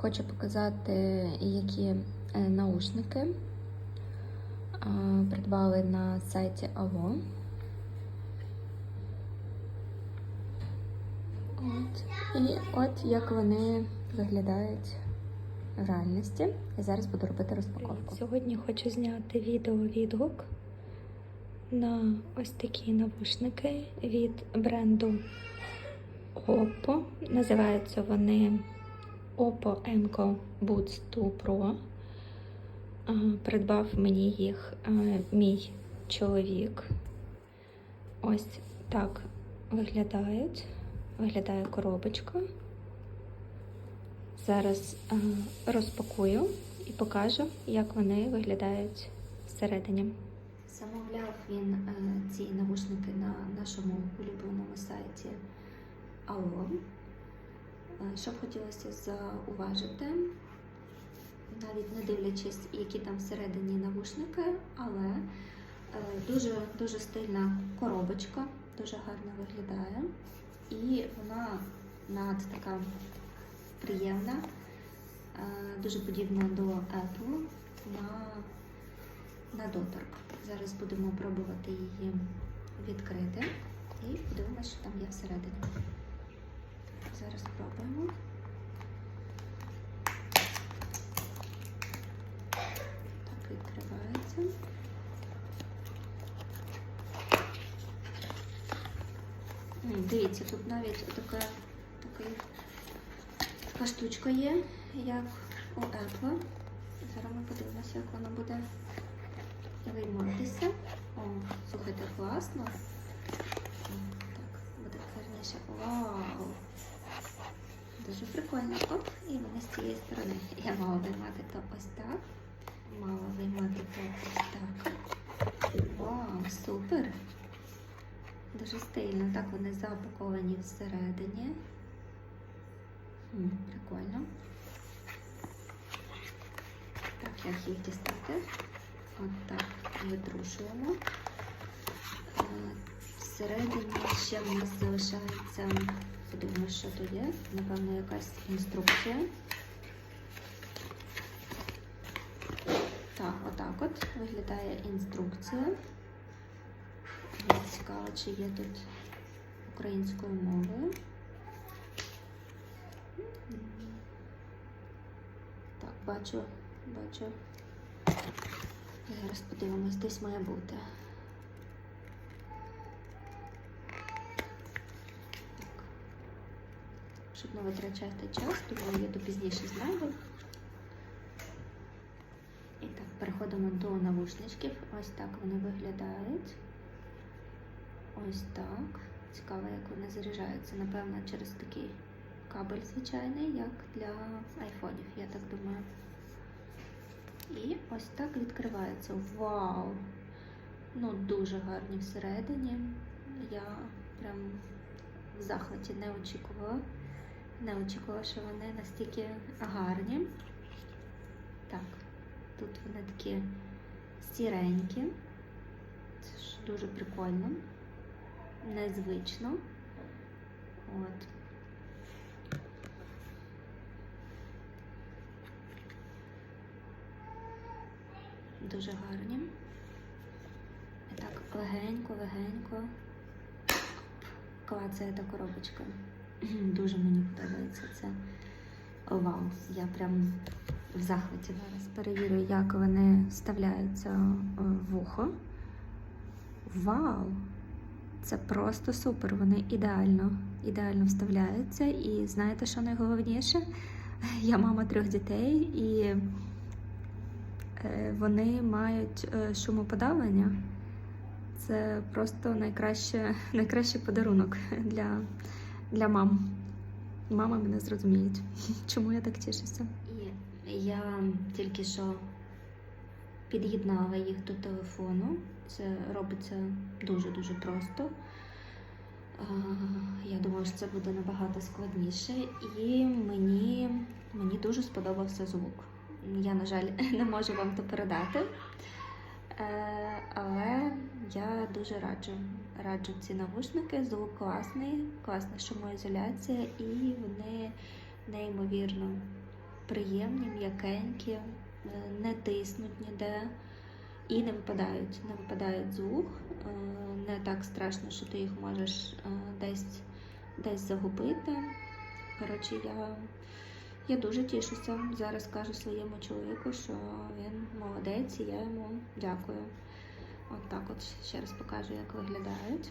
Хочу показати, які е, наушники придбали на сайті Ало. От. І от як вони виглядають в реальності. Я зараз буду робити розпаковку. Сьогодні хочу зняти відео-відгук на ось такі навушники від бренду Oppo. Називаються вони Oppo Enco Boots 2 Pro. Придбав мені їх мій чоловік. Ось так виглядають. Виглядає коробочка. Зараз розпакую і покажу, як вони виглядають всередині. Замовляв він е, ці навушники на нашому улюбленому сайті Алло. Е, Що б хотілося зауважити, навіть не дивлячись, які там всередині навушники, але е, дуже, дуже стильна коробочка, дуже гарно виглядає. І вона над така приємна, е, дуже подібна до Apple на, на доторк. Зараз будемо пробувати її відкрити і подивимося, що там є всередині. Зараз спробуємо. Так, відкривається. Дивіться, тут навіть така, такий, така штучка є, як у Apple. Зараз ми подивимося, як вона буде вийматися. О, слухайте, класно. Так, буде гарніше. Вау! Дуже прикольно. Оп, і вони з цієї сторони. Я мала виймати то ось так. Мала виймати то ось так. Вау, супер! Дуже стильно. Так вони запаковані всередині. М, Прикольно. Так, як їх дістати? От так витрушуємо. Е, Всередині ще в нас залишається, подивимося, що тут є. Напевно, якась інструкція. Так, отак от виглядає інструкція. Мені Цікаво, чи є тут українською мовою. Так, бачу, бачу. Зараз подивимось, десь має бути. Так. Щоб не витрачати час, тому я до пізніше знайду. І так, переходимо до навушничків. Ось так вони виглядають. Ось так. Цікаво, як вони заряджаються. Напевно, через такий кабель звичайний, як для айфонів, я так думаю. І ось так відкривається. Вау! Ну, дуже гарні всередині. Я прям в захваті не очікувала. Не очікувала, що вони настільки гарні. Так, тут вони такі сіренькі. Це ж дуже прикольно, незвично. От. Дуже гарні. І так легенько, легенько. Клацає та коробочка. Дуже мені подобається це. Вау, я прям в захваті. Зараз перевірю, як вони вставляються е, в вухо. Вау! Це просто супер. Вони ідеально, ідеально вставляються. І знаєте, що найголовніше? Я мама трьох дітей і е, вони мають е, шумоподавлення. Це просто найкраще, найкращий подарунок для, для мам. Мама мене зрозуміють, чому я так тішуся. Я тільки що під'єднала їх до телефону. Це робиться дуже-дуже просто. Я думаю, що це буде набагато складніше, і мені, мені дуже сподобався звук. Я, на жаль, не можу вам то передати. Е, Але я дуже раджу. Раджу ці навушники. Звук класний, класна шумоізоляція, і вони неймовірно приємні, м'якенькі, е, не тиснуть ніде і не випадають. Не випадають з вух. Е, Не так страшно, що ти їх можеш е, десь, десь загубити. Коротше, я, я дуже тішуся. Зараз кажу своєму чоловіку, що він молодець, і я йому дякую. От так от ще раз покажу, як виглядають.